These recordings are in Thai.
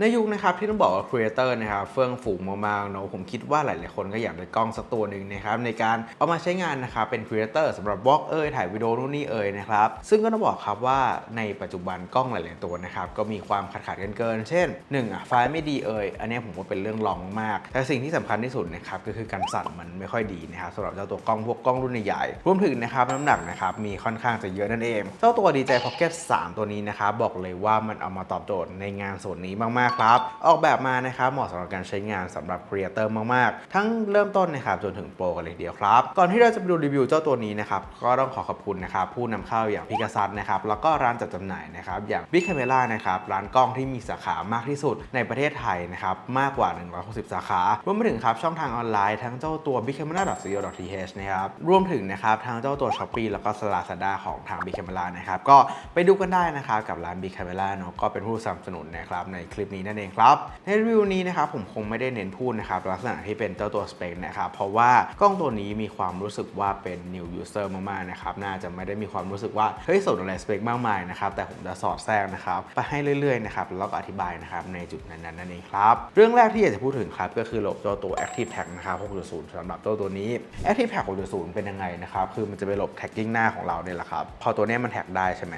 ในยุคนะครับที่ต้องบอกว่าครีเอเตอร์นะครับเฟื่องฟูงมากๆเนาะผมคิดว่าหลายๆคนก็อยากได้กล้องสักตัวหนึ่งนะครับในการเอามาใช้งานนะครับเป็นครีเอเตอร์สำหรับบล็อกเอ่ยถ่ายวิดีโอนู่นนี่เอ่ยนะครับซึ่งก็ต้องบอกครับว่าในปัจจุบันกล้องหลายๆตัวนะครับก็มีความขัดขัดๆกันเกิน เช่นหนึ่งอะไฟล์ไม่ดีเอ่ยอันนี้ผมว่าเป็นเรื่องรองมาก แต่สิ่งที่สำคัญที่สุดนะครับก็คือการสั่นมันไม่ค่อยดีนะครับสำหรับเจ้าตัวกล้องพวกกล้องรุ่นใหญ่รวมถึงนะครับน้ำหนักนะครับมีค่อนข้างจะเยอะนั่นเองเจ้าตัว DJI Pocket 3ตัวนี้นะครับบอกเลยว่ามันเอามาตอบโจทย์ในงานส่วนนี้มากๆครับ ออกแบบมานะครับเหมาะสำหรับการใช้งานสำหรับครีเอเตอร์มากๆ ทั้งเริ่มต้นนะครับจนถึงโปรกันเลยเดียวครับ ก่อนที่เราจะไปดูรีวิวเจ้าตัวนี้นะครับก็ต้องขอขอบคุณนะครับผู้นำเข้าอย่างพิกาซัสนะครับแล้วก็ร้านจัดจำหน่ายนะครับอย่าง Big Camera นะครับร้านกล้องที่มีสาขามากที่สุดในประเทศไทยนะครับมากกว่า 160 สาขารวมไปถึงครับช่องทางออนไลน์ทั้งเจ้าตัว bigcamera.co.th นะครับรวมถึงนะครับทั้งเจ้าตัว Shopee แล้วก็ Lazada ของทาง Big Camera นะครับก็ไปดูกันได้นะครับกับร้าน Big Camera เนาะก็เป็นผู้สนับสนุนนะครับในคลิปนี้นั่นเองครับ ในรีวิวนี้นะครับผมคงไม่ได้เน้นพูดนะครับลักษณะที่เป็นเจ้าตัวสเปคนะครับเพราะว่ากล้องตัวนี้มีความรู้สึกว่าเป็น new user มากๆนะครับน่าจะไม่ได้มีความรู้สึกว่าเฮ้ยสนอะไรสเปคมากมายนะครับแต่ผมจะสอดแทรกนะครับไปให้เรื่อยๆนะครับแล้วก็อธิบายนะครับในจุดนั้นๆนั่นเองครับเรื่องแรกที่อยากจะพูดถึงครับก็คือระบบเจ้าตัว Active Tag นะครับ6.0สำหรับเจ้าตัวนี้ Active Tag 6.0 เป็นยังไงนะครับคือมันจะเป็นระบบ tagging หน้าของเราเนี่ยแหละครับพอตัวนี้มันแท็กได้ใช่ไหม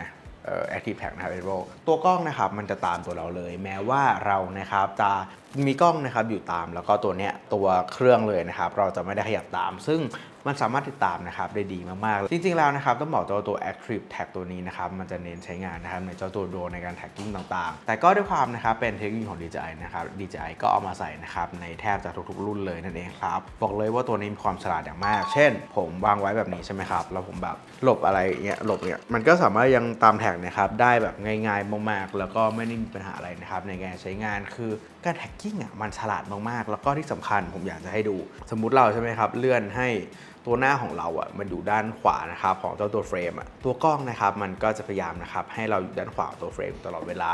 Active Tag นะครับ Aero ตัวกล้องนะครับมันจะตามตัวเราเลย แม้ว่าเรานะครับจะ มีกล้องนะครับอยู่ตามแล้วก็ตัวเนี้ยตัวเครื่องเลยนะครับ เราจะไม่ได้ขยับตาม ซึ่งมันสามารถติดตามนะครับได้ดีมากๆ จริงๆแล้วนะครับต้องบอกตัวตัว Active Tag ตัวนี้นะครับมันจะเน้นใช้งานนะครับในเจ้าตัวโดรนในการแท็กกิ้งต่างๆ แต่ก็ด้วยความนะครับเป็นเทคโนโลยีของ DJI นะครับ DJI ก็เอามาใส่นะครับในแทบจะทุกๆ รุ่นเลยนั่นเองครับบอกเลยว่าตัวนี้มีความฉลาดอย่างมาก เช่น ผมวางไว้แบบนี้ใช่ไหมครับแล้วผมแบบหลบอะไรเงี้ยหลบเนี่ยมันก็สามารถยังตามแท็กนะครับได้แบบง่ายๆมากๆ แล้วก็ไม่ได้มีปัญหาอะไรนะครับในการใช้งานคือ การแท็กกิ้งอะมันฉลาดมากๆ แล้วก็ที่สำคัญผมอยากจะให้ดู สมมุติเราใช่ไหมครับ เลื่อนให้ตัวหน้าของเราอะมันอยู่ด้านขวานะครับของเจ้าตัวเฟรมอะตัวกล้องนะครับมันก็จะพยายามนะครับให้เราอยู่ด้านขวาตัวเฟรมตลอดเวลา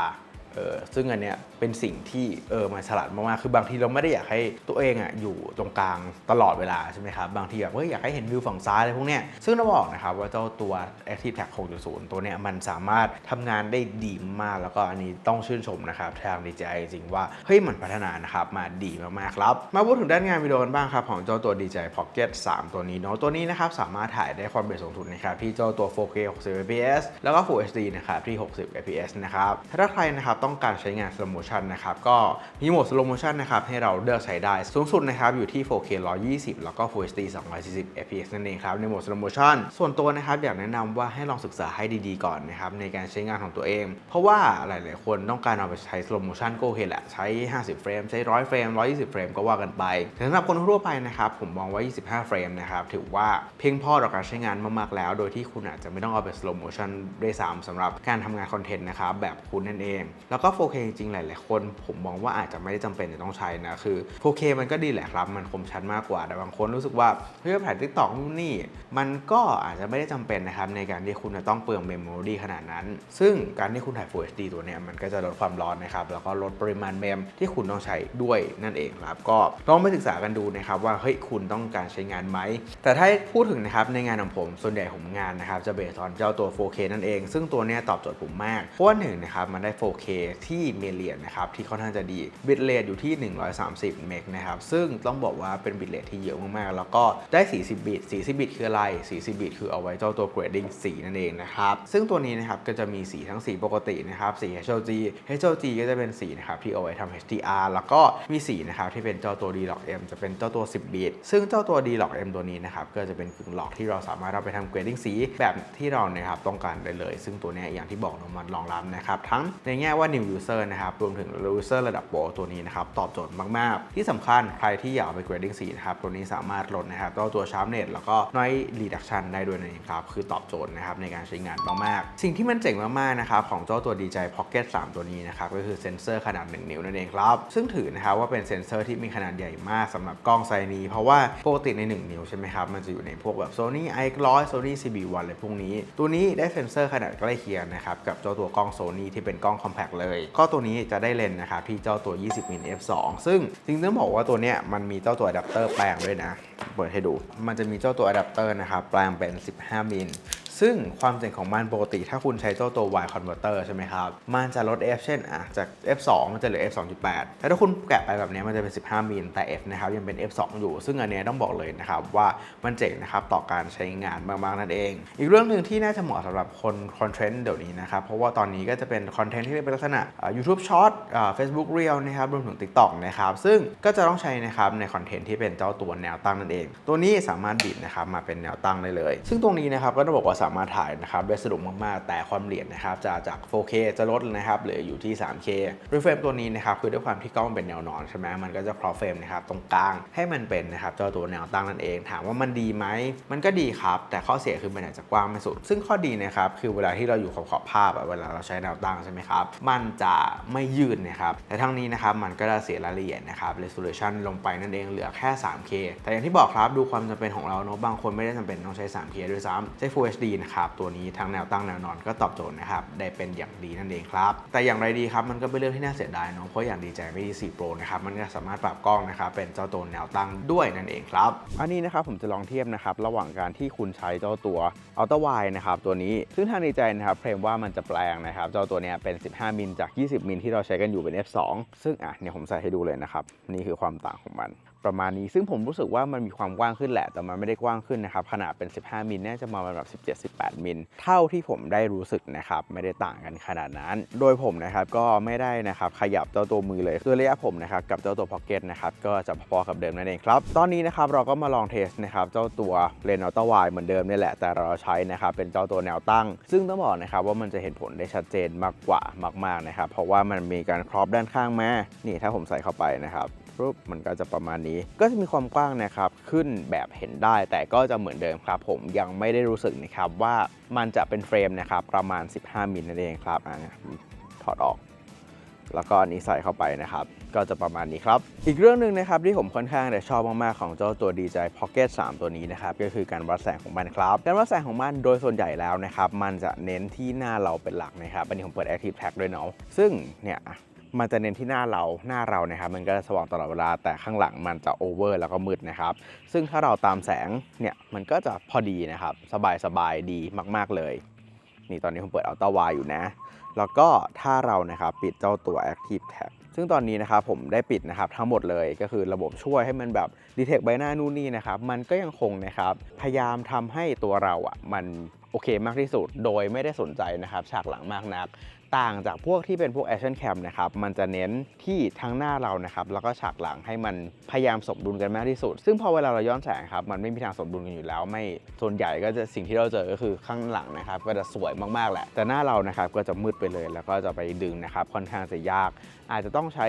เออซึ่งอันเนี้ยเป็นสิ่งที่เออมันฉลาดมากๆคือบางทีเราไม่ได้อยากให้ตัวเองอะอยู่ตรงกลางตลอดเวลาใช่ไหมครับ บางทีแบบเฮ้ยอยากให้เห็นวิวฝั่งซ้ายอะไรพวกเนี้ยซึ่งเราบอกนะครับว่าเจ้าตัว Active Tag 6.0 ตัวเนี้ยมันสามารถทำงานได้ดีมากแล้วก็อันนี้ต้องชื่นชมนะครับทาง DJI จริงว่าเฮ้ยมันพัฒนานะครับมาดีมากๆครับ มาพูดถึงด้านงานวิดีโอกันบ้างครับของเจ้าตัว DJI Pocket 3 ตัวนี้เนาะตัวนี้นะครับสามารถถ่ายได้ความเร็วสูงสุดนะครับที่เจ้าตัว 4K 60 fps แล้วก็ Full HD นะครับที่ 60 fps นะครับถ้าใครนะครับต้องการใช้งาน slow motion นะครับก็มีโหมด slow motion นะครับให้เราเลือกใช้ได้สูงสุดนะครับอยู่ที่ 4K 120 แล้วก็ Full HD 240 fps นั่นเองครับในโหมด slow motion ส่วนตัวนะครับอยากแนะนำว่าให้ลองศึกษาให้ดีๆก่อนนะครับในการใช้งานของตัวเอง เพราะว่าหลายๆ คนต้องการเอาไปใช้ slow motion ก็โอเคแหละใช้ 50 เฟรม ใช้ 100 เฟรม 120 เฟรมก็ว่ากันไปแต่สำหรับคนทั่วไปนะครับผมมองว่า 25 เฟรมนะครับถือว่าเพียงพอต่อการใช้งานมากๆแล้ว โดยที่คุณอาจจะไม่ต้องเอาไป slow motion ด้วยซ้ำสำหรับการทำงานคอนเทนต์นะครับแบบคุณนั่นเองแล้วก็ 4K จริงๆ หลายๆคน ผมมองว่าอาจจะไม่ได้จำเป็นจะต้องใช้นะ คือ 4K มันก็ดีแหละครับ มันคมชัดมากกว่า แต่บางคนรู้สึกว่าเฮ้ยถ่ายทิกตอกนู่นนี่ มันก็อาจจะไม่ได้จำเป็นนะครับ ในการที่คุณจะต้องเปลืองเมมโมรีขนาดนั้น ซึ่งการที่คุณถ่าย Full HD ตัวเนี้ยมันก็จะลดความร้อนนะครับ แล้วก็ลดปริมาณเมมที่คุณต้องใช้ด้วยนั่นเองครับ ก็ลองไปศึกษากันดูนะครับว่าเฮ้ยคุณต้องการใช้งานไหม แต่ถ้าพูดถึงนะครับในงานของผม ส่วนใหญ่ผมงานนะครับจะเบสออนเจ้าตัว 4K นั่นเอง ซึ่งตัวนี้ตอบโจทย์ผมมากเพราะว่าหนึ่งนะครับมันได้ 4K ที่เมเลียนนะครับที่ค่อนข้างจะดีบิตเรทอยู่ที่ 130 เมกนะครับซึ่งต้องบอกว่าเป็นบิตเรทที่เยอะมากๆ แล้วก็ได้ 40 บิต 40 บิตคืออะไร 40 บิตคือเอาไว้เจ้าตัว grading สีนั่นเองนะครับซึ่งตัวนี้นะครับก็จะมีสีทั้งสีปกตินะครับสี HLG HLG ก็จะเป็นสีนะครับที่เอาไว้ทำ HDR แล้วก็มีสีนะครับที่เป็นเจ้าตัว D-Log M จะเป็นเจ้าตัว 10 บิต ซึ่งเจ้าตัว D-Log M ตัวนี้นะครับก็จะเป็นกึ่งหลอกที่เราสามารถเอาไปทำ grading สีแบบที่เรานะครับต้องการได้เลย ซึ่งตัวนี้อย่างที่บอกนมันรองรับนะครับทั้งในแง่ว่า new user นะครับรวมถึง user ระดับโปรตัวนี้นะครับตอบโจทย์มากๆ ที่สำคัญใครที่อยากไป grading สีนะครับตัวนี้สามารถลดนะครับตัวตัว sharpness แล้วก็ noise reduction ได้ด้วยนั่นเองครับคือตอบโจทย์นะครับในการใช้งานมากๆ สิ่งที่มันเจ๋งมากๆนะครับของเจ้าตัว DJI Pocket 3 ตัวนี้นะครับก็คือเซนเซอร์ขนาด 1 นิ้วนั่นเองครับซึ่งถือนะครับว่าเป็นเซนเซอร์ที่มีขนาดใหญ่มากสำหรับกล้องไซนีเพราะว่าปกติใน 1 นิ้วใช่ไหมครับมันจะอยู่ในพวกแบบ Sony i100 Sony CB1 อะไรพวกนี้ ตัวนี้ได้เซนเซอร์ขนาดใกล้เคียงนะครับกับเจ้าตัวกล้อง Sony ที่เป็นกล้อง compact เลย ก็ตัวนี้จะได้เลนส์นะครับที่เจ้าตัว 20มิล f2 ซึ่งจริงๆต้องบอกว่าตัวเนี้ยมันมีเจ้าตัวอะแดปเตอร์แปลงด้วยนะ เปิดให้ดู มันจะมีเจ้าตัวอะแดปเตอร์นะครับแปลงเป็น 15มิลซึ่งความเจ๋งของมันปกติ ถ้าคุณใช้เจ้าตัว Y converter ใช่ไหมครับ มันจะลด f เช่นอะจาก f 2มันจะเหลือ f 2.8แต่ถ้าคุณแกะไปแบบนี้มันจะเป็น 15มิลแต่ f นะครับยังเป็น f 2อยู่ ซึ่งอันนี้ต้องบอกเลยนะครับว่ามันเจ๋งนะครับต่อการใช้งานมากๆนั่นเอง อีกเรื่องหนึ่งที่น่าจะเหมาะสำหรับคนคอนเทนต์เดี๋ยวนี้นะครับเพราะว่าตอนนี้ก็จะเป็นคอนเทนต์ที่เป็นลักษณะ YouTube Short อ่า Facebook Reel นะครับรวมถึง TikTok นะครับซึ่งก็จะต้องใช้นะครับในคอนเทนต์ที่เป็นเจ้าตัวแนวตั้งนั่นเอง ตัวนี้สามารถบิดนะครับมาเป็นแนวตั้งได้เลย ซึ่งตรงนี้นะครับก็ต้องบอกว่าสามารถถ่ายนะครับได้สะดวกมากๆ แต่ความละเอียดนะครับจะจาก 4K จะลดนะครับเหลืออยู่ที่ 3K ด้วยเฟรมตัวนี้นะครับคือด้วยความที่กล้องเป็นแนวนอนใช่ไหมมันก็จะครอเฟรมนะครับตรงกลางให้มันเป็นนะครับเจ้าตัวแนวตั้งนั่นเอง ถามว่ามันดีไหมมันก็ดีครับ แต่ข้อเสียคือมันอาจจะกว้างไม่สุด ซึ่งข้อดีนะครับคือเวลาที่เราอยู่ขอบขอบภาพเวลาเราใช้แนวตั้งใช่ไหมครับมันจะไม่ยืดนะครับแต่ทั้งนี้นะครับมันก็จะเสียรายละเอียดนะครับ resolution ลงไปนั่นเองเหลือแค่ 3K แต่อย่างที่บอกครับดูความจำเป็นของเราเนอะบางคนไม่ได้จำเป็นต้องใช้ 3K ด้วยซ้ำใช้ Full HD นะครับตัวนี้ทั้งแนวตั้งแนวนอนก็ตอบโจทย์นะครับได้เป็นอย่างดีนั่นเองครับแต่อย่างไรดีครับมันก็เป็นเรื่องที่น่าเสียดายเนาะเพราะอย่างดีใจไม่ดี4 Pro นะครับมันก็สามารถปรับกล้องนะครับเป็นเจ้าตัวแนวตั้งด้วยนั่นเองครับอันนี้นะครับผมจะลองเทียบนะครับระหว่างการที่คุณใช้เจ้าตัว Ultra Wide นะครับตัวนี้ซึ่งทางดีใจนะครับเคลมว่ามันจะแปลงนะครับเจ้าตัวเนี้ยเป็น 15มิิลจาก 20 มิลที่เราใช้กันอยู่เป็น f2 ซึ่งอะเนี่ยผมใส่ให้ดูเลยนะครับ นี่คือความต่างของมัน ประมาณนี้ ซึ่งผมรู้สึกว่ามันมีความกว้างขึ้นแหละ แต่มันไม่ได้กว้างขึ้นนะครับ ขนาดเป็น 15 มิลน่าจะมาแบบ17-18 มิล เท่าที่ผมได้รู้สึกนะครับ ไม่ได้ต่างกันขนาดนั้น โดยผมนะครับก็ไม่ได้นะครับขยับเจ้าตัวมือเลยคือระยะผมนะครับกับเจ้าตัวพ็อกเก็ตนะครับก็จะพอๆกับเดิมนั่นเองครับ ตอนนี้นะครับเราก็มาลองเทสนะครับเจ้าตัวเลนส์อัลตร้าไวเหมือนเดิมนี่แหละ แต่เราใช้นะครับเป็นเจ้าตัวแนวตั้ง ซึ่งต้องบอกนะครับว่ามันจะเห็นผลได้ชัดเจนมากกว่ามากๆนะครับเพราะว่ามันมีการครอบด้านข้างมานี่ถ้าผมใส่เข้าไปนะครับ ปุ๊บมันก็จะประมาณนี้ ก็จะมีความกว้างนะครับ ขึ้นแบบเห็นได้แต่ก็จะเหมือนเดิมครับ ผมยังไม่ได้รู้สึกนะครับว่ามันจะเป็นเฟรมนะครับประมาณ 15มิลนั่นเองครับอะถอดออกแล้วก็อันนี้ใส่เข้าไปนะครับ ก็จะประมาณนี้ครับ อีกเรื่องหนึ่งนะครับที่ผมค่อนข้างแต่ชอบมากๆของเจ้าตัว DJI Pocket 3 ตัวนี้นะครับ ก็คือการวัดแสงของมันครับ การวัดแสงของมันโดยส่วนใหญ่แล้วนะครับ มันจะเน้นที่หน้าเราเป็นหลักนะครับ อันนี้ผมเปิด Active Tag ด้วยเนาะซึ่งเนี่ย มันจะเน้นที่หน้าเราหน้าเรานะครับ มันก็จะสว่างตลอดเวลาแต่ข้างหลังมันจะโอเวอร์แล้วก็มืดนะครับ ซึ่งถ้าเราตามแสงเนี่ยมันก็จะพอดีนะครับ สบายสบายดีมาก ๆเลย นี่ตอนนี้ผมเปิดอัลต้าวายอยู่นะ แล้วก็ถ้าเรานะครับปิดเจ้าตัว Active Tag ซึ่งตอนนี้นะครับผมได้ปิดนะครับทั้งหมดเลยก็คือระบบช่วยให้มันแบบดีเทคใบหน้านู่นนี่นะครับ มันก็ยังคงนะครับ พยายามทำให้ตัวเราอะมัน โอเคมากที่สุด โดยไม่ได้สนใจนะครับฉากหลังมากนัก ต่างจากพวกที่เป็นพวก Action Cam นะครับมันจะเน้นที่ทั้งหน้าเรานะครับแล้วก็ฉากหลังให้มันพยายามสมดุลกันมากที่สุด ซึ่งพอเวลาเราย้อนแสงครับมันไม่มีทางสมดุลกันอยู่แล้ว ไม่ส่วนใหญ่ก็จะสิ่งที่เราเจอก็คือข้างหลังนะครับก็จะสวยมากๆแหละ แต่หน้าเรานะครับก็จะมืดไปเลย แล้วก็จะไปดึงนะครับค่อนข้างจะยาก อาจจะต้องใช้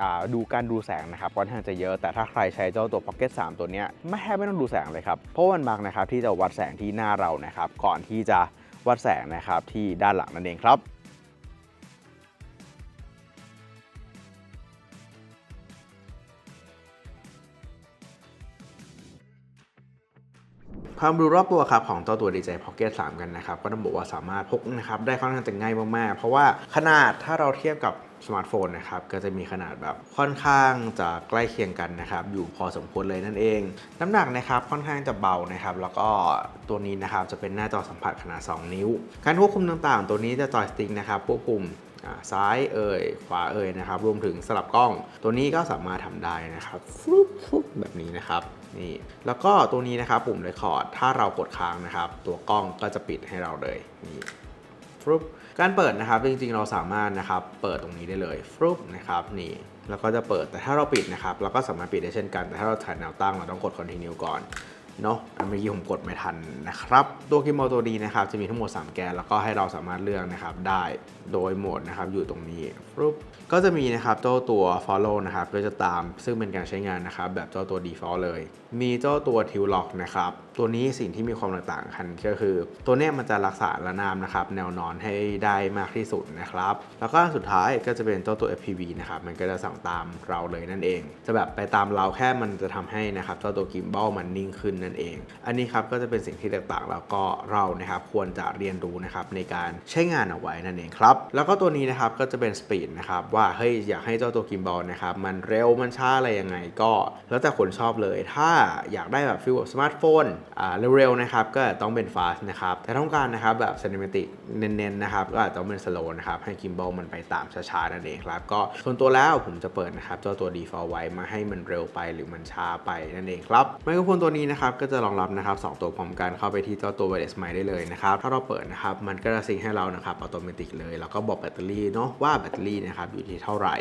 อ่าดูการดูแสงนะครับค่อนข้างจะเยอะแต่ถ้าใครใช้เจ้าตัว Pocket 3 ตัวเนี้ยไม่แทบไม่ต้องดูแสงเลยครับเพราะมันมักนะครับที่จะวัดแสงที่หน้าเรานะครับก่อนที่จะวัดแสงนะครับที่ด้านหลังนั่นเองครับความรู้รอบตัวครับของเจ้าตัว DJI Pocket 3 กันนะครับ ก็ต้องบอกว่าสามารถพกนะครับได้ค่อนข้างจะง่ายมากๆ เพราะว่าขนาดถ้าเราเทียบกับสมาร์ทโฟนนะครับก็จะมีขนาดแบบค่อนข้างจะใกล้เคียงกันนะครับอยู่พอสมควรเลยนั่นเอง น้ำหนักนะครับค่อนข้างจะเบานะครับแล้วก็ตัวนี้นะครับจะเป็นหน้าจอสัมผัสขนาด 2 นิ้ว การควบคุมต่างๆ ตัวนี้จะจอยสติ๊กนะครับควบคุมซ้ายเอ่ยขวาเอ่ยนะครับรวมถึงสลับกล้อง ตัวนี้ก็สามารถทำได้นะครับฟลุปฟลุปแบบนี้นะครับนี่แล้วก็ตัวนี้นะครับปุ่มเรคคอร์ดถ้าเรากดค้างนะครับ ตัวกล้องก็จะปิดให้เราเลยนี่ฟลุป การเปิดนะครับจริงๆเราสามารถนะครับเปิดตรงนี้ได้เลยฟลุปนะครับนี่แล้วก็จะเปิดแต่ถ้าเราปิดนะครับเราก็สามารถปิดได้เช่นกัน แต่ถ้าเราถ่ายแนวตั้งเราต้องกด continue ก่อนเนาะเมื่อกี้ผมกดไม่ทันนะครับ ตัวกิม b ลตัวดีนะครับจะมีทั้งหมด 3 แกน แล้วก็ให้เราสามารถเลือกนะครับได้ โดยโหมดนะครับอยู่ตรงนี้ปุ๊บก็จะมีนะครับเจ้าตัว follow นะครับก็จะตามซึ่งเป็นการใช้งานนะครับแบบเจ้าตัว default เลย มีเจ้าตัว tilt lock นะครับตัวนี้สิ่งที่มีความแตกต่างกันก็คือ ตัวเนี้ยมันจะรักษาระนามนะครับแนวนอนให้ได้มากที่สุดนะครับ แล้วก็สุดท้ายก็จะเป็นเจ้าตัว FPV นะครับมันก็จะสั่งตามเราเลยนั่นเอง จะแบบไปตามเราแค่มันจะทำให้นะครับเจ้าตัวกิมบ a l มันนิ่งขึ้นนั่นเอง อันนี้ครับก็จะเป็นสิ่งที่แตกต่างแล้วก็เรานะครับควรจะเรียนรู้นะครับในการใช้งานเอาไว้นั่นเองครับแล้วก็ตัวนี้นะครับก็จะเป็นสปีดนะครับว่าเฮ้ยอยากให้เจ้าตัวกิมบอลนะครับมันเร็วมันช้าอะไรยังไงก็ แล้วแต่คนชอบเลย ถ้าอยากได้แบบฟิลแบบสมาร์ทโฟนอ่าเร็วๆนะครับก็ต้องเป็นฟาสนะครับแต่ต้องการนะครับแบบ c i n e m a t i c เน้นๆนะครับก็อาจจะต้องเป็นสโลนะครับให้กิมบอลมันไปตามช้าๆนั่นเองครับก็ส่วนตัวแล้วผมจะเปิดนะครับเจ้าตัว default ไว้มาให้มันเร็วไปหรือมันช้าไปนั่นเองครับไมโครโฟนตัวนี้นะครับก็จะรองรับนะครับสองตัวพร้อมกันเข้าไปที่เจ้าตัว wireless mic ได้เลยนะครับถ้าเราเปิดนะครับมันก็จะซิงให้เรานะครับอัตโนมัติเลยแล้วก็บอกแบตเตอรี่เนาะว่าแบตเตอรี่นะครับอยู่ที่เท่าไหร่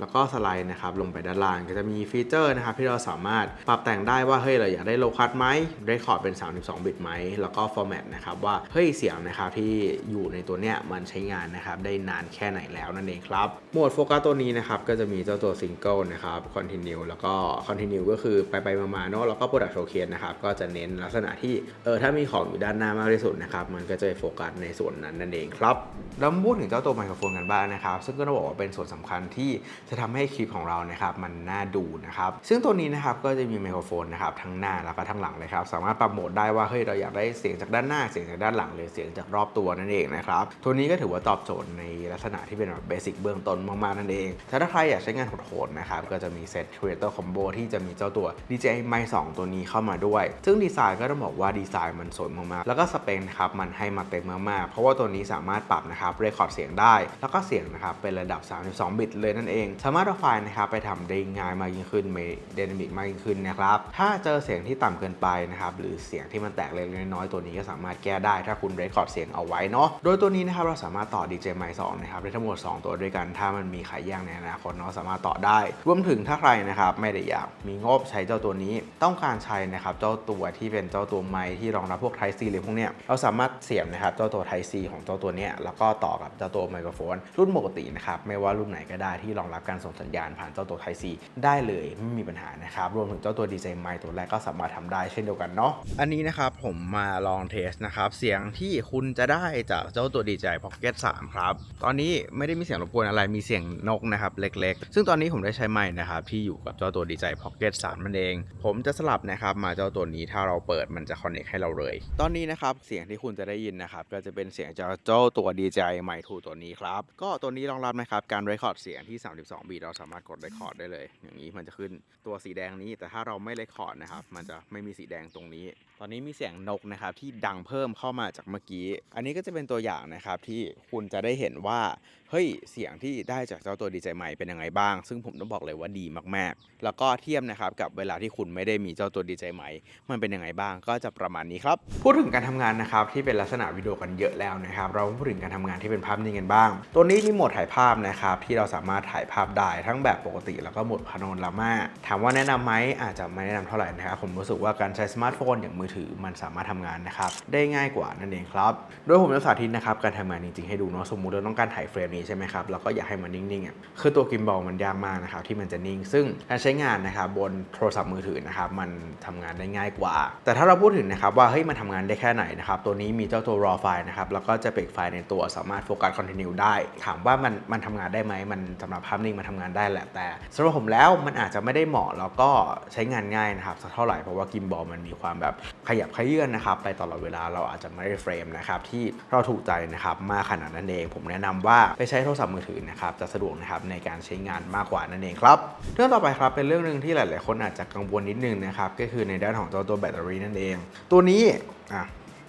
แล้วก็สไลด์นะครับลงไปด้านล่างก็จะมีฟีเจอร์นะครับที่เราสามารถปรับแต่งได้ว่าเฮ้ยเราอยากได้โลคัสไหมเรคคอร์ดเป็น 32 บิตไหมแล้วก็ฟอร์แมตนะครับว่าเฮ้ยเสียงนะครับที่อยู่ในตัวเนี้ยมันใช้งานนะครับได้นานแค่ไหนแล้วนั่นเองครับโหมดโฟกัสตัวนี้นะครับก็จะมีเจ้าตัวซิงเกิลนะครับคอนติเนียแล้วก็คอนติเนียก็คือไปไปมาๆเนาะแล้วก็โปรดักโชว์เคสนะครับก็จะเน้นลักษณะที่เออถ้ามีของอยู่ด้านหน้ามากที่สุดนะครับมันก็จะโฟกัสในส่วนนั้นนั่นเองครับแล้วมาพูดถึงเจ้าตัวไมโครโฟนกันบ้างนะครับซึ่งก็ต้องบอกว่าเป็นส่วนสำคัญที่จะทำให้คลิปของเรานะครับมันน่าดูนะครับซึ่งตัวนี้นะครับก็จะมีไมโครโฟนนะครับทั้งหน้าแล้วก็ทั้งหลังเลยครับสามารถปรับโหมดได้ว่าเฮ้ยเราอยากได้เสียงจากด้านหน้าเสียงจากด้านหลังหรือเสียงจากรอบตัวนั่นเองนะครับตัวนี้ก็ถือว่าตอบโจทย์ในลักษณะที่เป็นแบบเบสิกเบื้องต้นมากๆนั่นเองแต่ถ้าใครอยากใช้งานโหดๆนะครับก็จะมีเซต Creator Combo ที่จะมีเจ้าตัว DJI Mic 2ตัวนี้เข้ามาด้วย ซึ่งดีไซน์ก็ต้องบอกว่าดีไซน์มันสวยมากๆแล้วก็สเปนครับมันให้มาเต็มมากๆเพราะว่าตัวนี้สามารถปรับนะครับเรคคอร์ดเสียงได้ แล้วก็เสียงนะครับเป็นระดับ 32 บิตเลยนั่นเองสามารถเอาไฟล์นะครับไปทำได้ง่ายมากยิ่งขึ้นเดนามิกมากยิ่งขึ้นนะครับ ถ้าเจอเสียงที่ต่ำเกินไปนะครับหรือเสียงที่มันแตกเล็กน้อยตัวนี้ก็สามารถแก้ได้ถ้าคุณเรคคอร์ดเสียงเอาไว้เนาะโดยตัวนี้นะครับเราสามารถต่อ DJMic 2นะครับได้ทั้งหมด 2 ตัวด้วยกัน ถ้ามันมีขายแยกในอนาคตเนาะสามารถต่อได้ รวมถึงถ้าใครนะครับไม่ได้อยากมีงบใช้เจ้าตัวนี้ ต้องการใช้นะครับเจ้าตัวที่เป็นเจ้าตัวไมค์ที่รองรับพวก Type C หรือพวกเนี้ยเราสามารถเสียบนะครับเจ้าตัว Type C ของเจ้าตัวเนี้ยแล้วก็ต่อกับเจ้าตัวไมโครโฟน รุ่นปกตินะครับไม่ว่ารุ่นไหนก็ได้ที่รองรับการส่งสัญญาณผ่านเจ้าตัว Type C ได้เลยไม่มีปัญหานะครับรวมถึงเจ้าตัว DJI Mic ตัวแรกก็สามารถทำได้เช่นเดียวกันเนาะอันนี้นะครับผมมาลองเทสนะครับเสียงที่คุณจะได้จากเจ้าตัว DJI Pocket 3 ครับ ตอนนี้ไม่ได้มีเสียงรบกวนอะไรมีเสียงนกนะครับเล็กๆ ซึ่งตอนนี้ผมได้ใช้ไมค์นะครับที่อยู่กับเจ้าตัว DJI Pocket 3นั่นเอง ผมจะสลับนะครับมาเจ้าตัวนี้ถ้าเราเปิดมันจะ connect ให้เราเลย ตอนนี้นะครับเสียงที่คุณจะได้ยินนะครับก็จะเป็นเสียงจากเจ้าตัว DJI Mic 2ตัวนี้ครับก็ตัวนี้รองรับนะครับการ record เสียงที่32บีทเราสามารถกดไดคอร์ดได้เลย อย่างนี้มันจะขึ้นตัวสีแดงนี้ แต่ถ้าเราไม่เรคคอร์ดนะครับ มันจะไม่มีสีแดงตรงนี้ ตอนนี้มีเสียงนกนะครับที่ดังเพิ่มเข้ามาจากเมื่อกี้ อันนี้ก็จะเป็นตัวอย่างนะครับที่คุณจะได้เห็นว่า เฮ้ยเสียงที่ได้จากเจ้าตัว DJI Mic เป็นยังไงบ้าง ซึ่งผมต้องบอกเลยว่าดีมากๆ แล้วก็เทียบนะครับกับเวลาที่คุณไม่ได้มีเจ้าตัว DJI Mic มันเป็นยังไงบ้างก็จะประมาณนี้ครับ พูดถึงการทำงานนะครับที่เป็นลักษณะวิดีโอกันเยอะแล้วนะครับ เราพูดถึงการทำงานที่เป็นภาพนิ่งกันบ้าง ตัวนี้มีโหมดถ่ายภาพนะครับที่เราสามารถถ่ายภาพได้ทั้งแบบปกติ แล้วก็โหมดพาโนรามาถามว่าแนะนำไหมอาจจะไม่แนะนำเท่าไหร่นะครับผมรู้สึกว่าการใช้สมาร์ทโฟนอย่างมือถือมันสามารถทำงานนะครับได้ง่ายกว่านั่นเองครับโดยผมจะสาธิตนะครับการทำงานจริงๆให้ดูเนาะสมมุติเราต้องการถ่ายเฟรมนี้ใช่ไหมครับแล้วก็อยากให้มันนิ่งๆอะคือตัวกิมบอลมันยากมากนะครับที่มันจะนิ่ง ซึ่งการใช้งานนะครับบนโทรศัพท์มือถือนะครับมันทำงานได้ง่ายกว่า แต่ถ้าเราพูดถึงนะครับว่าเฮ้ยมันทำงานได้แค่ไหนนะครับตัวนี้มีเจ้าตัว raw file นะครับแล้วก็จะเปกไฟล์ในตัวสามารถโฟกัสคอนติเนียได้ ถามว่ามันมันทำงานได้ไหมมันสำหรับภาพนิ่งมันทำงานได้แหละแต่สำหรับผมแล้วมันอาจจะไม่ได้เหมาะแล้วก็ใช้งานง่ายนะครับสักเท่าไหร่เพราะว่ากิมบอลมันมีความแบบขยับขยื่นนะครับไปตลอดเวลาเราอาจจะไม่ได้เฟรมนะครับที่เราถูกใจนะครับมากขนาดนั้นเอง ผมแนะนำว่าไปใช้โทรศัพท์มือถือนะครับจะสะดวกนะครับในการใช้งานมากกว่านั่นเองครับเรื่องต่อไปครับเป็นเรื่องหนึ่งที่หลาย ๆ คนอาจจะกังวลนิดนึงนะครับก็คือในด้านของตัวตัวแบตเตอรี่นั่นเอง ตัวนี้อะ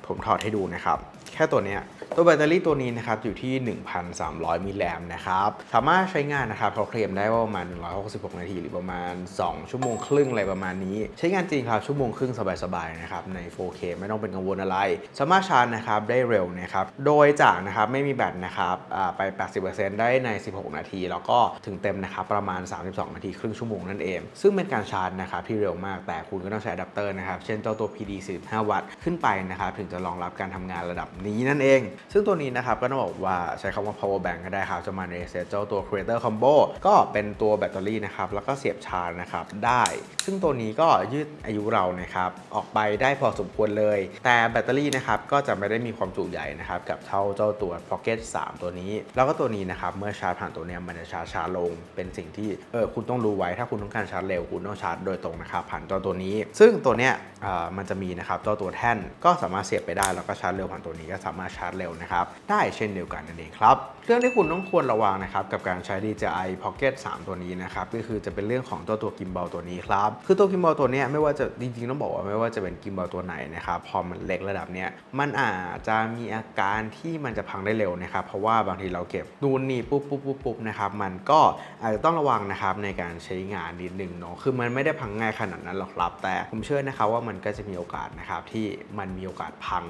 ผมถอดให้ดูนะครับ แค่ตัวเนี้ยตัวแบตเตอรี่ตัวนี้นะครับอยู่ที่ 1,300 มิลลิแอมป์นะครับ สามารถใช้งานนะครับเขาเคลมได้ว่าประมาณ 166 นาที หรือประมาณ 2 ชั่วโมงครึ่งอะไรประมาณนี้ ใช้งานจริงครับชั่วโมงครึ่งสบายๆนะครับใน 4K ไม่ต้องเป็นกังวลอะไร สามารถชาร์จนะครับได้เร็วนะครับ โดยจากนะครับไม่มีแบตนะครับอ่าไป 80%ได้ใน 16 นาที แล้วก็ถึงเต็มนะครับประมาณ 32 นาทีครึ่งชั่วโมงนั่นเอง ซึ่งเป็นการชาร์จนะครับที่เร็วมากแต่คุณก็ต้องใช้อะแดปเตอร์นะครับเช่นเจ้าตัว PD 45 วัตต์ขึ้นไปนะครับถึงจะรองรับการทำงานระดับนี้นั่นเอง ซึ่งตัวนี้นะครับก็ต้องบอกว่าใช้คำว่า power bank ก็ได้ครับจะมาในเซตเจ้าตัว creator combo ก็เป็นตัวแบตเตอรี่นะครับแล้วก็เสียบชาร์จนะครับได้ ซึ่งตัวนี้ก็ยืดอายุเรานะครับออกไปได้พอสมควรเลย แต่แบตเตอรี่นะครับก็จะไม่ได้มีความจุใหญ่นะครับกับเท่าเจ้าตัว pocket 3 ตัวนี้ แล้วก็ตัวนี้นะครับเมื่อชาร์จผ่านตัวนี้มันจะชาร์จช้าลง เป็นสิ่งที่เออคุณต้องรู้ไว้ถ้าคุณต้องการชาร์จเร็วคุณต้องชาร์จโดยตรงนะครับผ่านเจ้าตัวนี้ ซึ่งตัวเนี้ยอ่ามันจะมีนะครับเจ้าตัวแท่นก็สามารถเสียบไปได้แล้วก็ชาร์จเร็วผ่านตัวนี้ก็สามารถชาร์จเร็วนะครับได้เช่นเดียวกันนั่นเองครับเรื่องที่คุณต้องควรระวังนะครับกับการใช้ DJI Pocket 3 ตัวนี้นะครับก็คือจะเป็นเรื่องของตัวตัวกิมบอลตัวนี้ครับคือตัวกิมบอลตัวนี้ไม่ว่าจะจริงๆต้องบอกว่าไม่ว่าจะเป็นกิมบอลตัวไหนนะครับพอมันเล็กระดับเนี้ยมันอาจจะมีอาการที่มันจะพังได้เร็วนะครับเพราะว่าบางทีเราเก็บนู่นนี่ปุ๊บปุ๊บปุ๊บปุ๊บนะครับมันก็อาจจะต้องระวังนะครับในการใช้งานนิดนึงเนาะคือมันไม่ได้พังง่ายขนาดนั้นหรอกครับแต่ผมเชื่อนะครับว่ามันก็จะมีโอกาสนะครับที่มันมีโอกาสพัง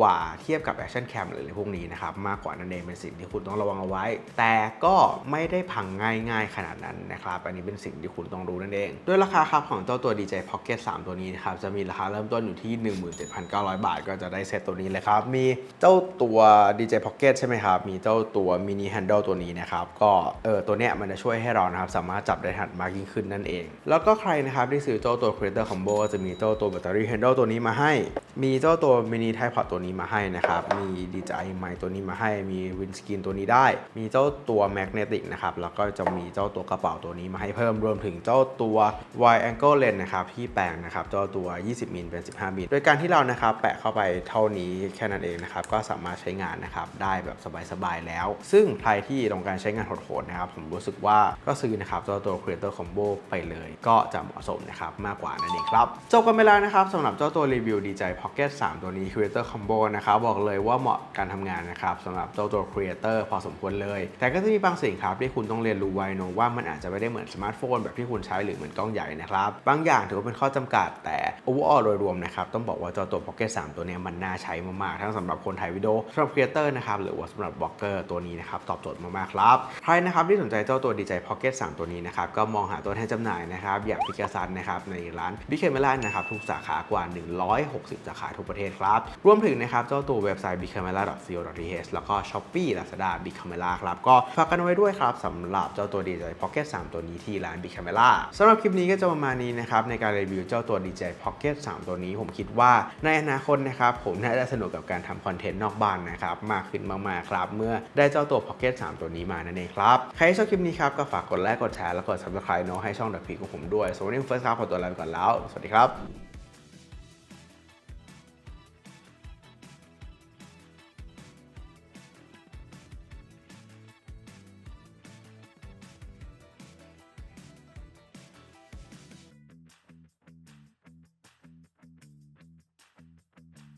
กว่าเทียบกับ Action Cam หรืออะไรพวกนี้นะครับ มากกว่านั่นเองเป็นสิ่งที่คุณต้องระวังเอาไว้ แต่ก็ไม่ได้พังง่ายๆ ขนาดนั้นนะครับ อันนี้เป็นสิ่งที่คุณต้องรู้นั่นเอง ด้วยราคาครับของเจ้าตัว DJ Pocket 3 ตัวนี้นะครับ จะมีราคาเริ่มต้นอยู่ที่ 17,900 บาท ก็จะได้เซตตัวนี้เลยครับ มีเจ้าตัว DJ Pocket ใช่ไหมครับ มีเจ้าตัว Mini Handle ตัวนี้นะครับ ก็เออตัวเนี้ยมันจะช่วยให้เรานะครับสามารถจับได้ถนัดมากยิ่งขึ้นนั่นเอง แล้วก็ใครนะครับที่ซื้อเจ้าตัว Creator Combo ก็จะมีเจ้าตัว Battery Handle ตัวนี้มาให้ มีเจ้าตัว Mini Tripod ตัวนี้มาให้นะครับ มี DJI Mic ตัวนี้มาให้ มีวินสกรีนตัวนี้ได้ มีเจ้าตัว Magnetic นะครับ แล้วก็จะมีเจ้าตัวกระเป๋าตัวนี้มาให้เพิ่ม รวมถึงเจ้าตัว Wide Angle Lens นะครับ ที่แปลงนะครับ เจ้าตัว 20มิลเป็น 15มิลโดยการที่เรานะครับ แปะเข้าไปเท่านี้แค่นั้นเองนะครับ ก็สามารถใช้งานนะครับ ได้แบบสบาย ๆ แล้ว ซึ่งใครที่ต้องการใช้งานโหดๆนะครับ ผมรู้สึกว่าก็ซื้อนะครับ เจ้าตัว Creator Combo ไปเลย ก็จะเหมาะสมนะครับ มากกว่านั่นเองครับ จบกันไปแล้วนะครับสำหรับเจ้าตัวรีวิว DJI Pocket 3 ตัวนี้ Creator Combo นะครับบอกเลยว่าเหมาะการทำงานนะครับสำหรับเจ้าตัว Creator พอสมควรเลย แต่ก็จะมีบางสิ่งครับที่คุณต้องเรียนรู้ไว้นะว่ามันอาจจะไม่ได้เหมือนสมาร์ทโฟนแบบที่คุณใช้หรือเหมือนกล้องใหญ่นะครับบางอย่างถือว่าเป็นข้อจำกัดแต่ overall โดยรวมนะครับต้องบอกว่าเจ้าตัว Pocket 3 ตัวนี้มันน่าใช้มากๆทั้งสำหรับคนถ่ายวิดีโอสำหรับ Creator นะครับหรือว่าสำหรับบล็อกเกอร์ตัวนี้นะครับตอบโจทย์มากๆครับใครนะครับที่สนใจเจ้าตัว DJI Pocket 3 ตัวนี้นะครับก็มองหาตัวแทนจำหน่ายนะครับอย่างพิกาซันนะครับในร้าน Big Camera นะครับทุกสาขากว่า 160 สาขาทุกประเทศครับ รวมถึงนะครับเจ้าตัวเว็บไซต์ bigcamera.co.th แล้วก็ Shopee Lazada Big Camera ครับ ก็ฝากกันไว้ด้วยครับสำหรับเจ้าตัว DJI Pocket 3 ตัวนี้ที่ร้าน Big Camera สำหรับคลิปนี้ก็จะประมาณนี้นะครับในการรีวิวเจ้าตัว DJI Pocket 3 ตัวนี้ ผมคิดว่าในอนาคตนะครับผมน่าจะสนุกกับการทำคอนเทนต์นอกบ้านนะครับมากขึ้นมากๆครับเมื่อได้เจ้าตัว Pocket 3 ตัวนี้มานั่นเองครับใครชอบคลิปนี้ครับก็ฝากกดไลค์กดแชร์แล้วกด Subscribe เนาะให้ช่อง The Peak ของผมด้วยสำหรับวันนี้เฟิร์สครับขอตัวลาไปก่อนแล้ว สวัสดีครับ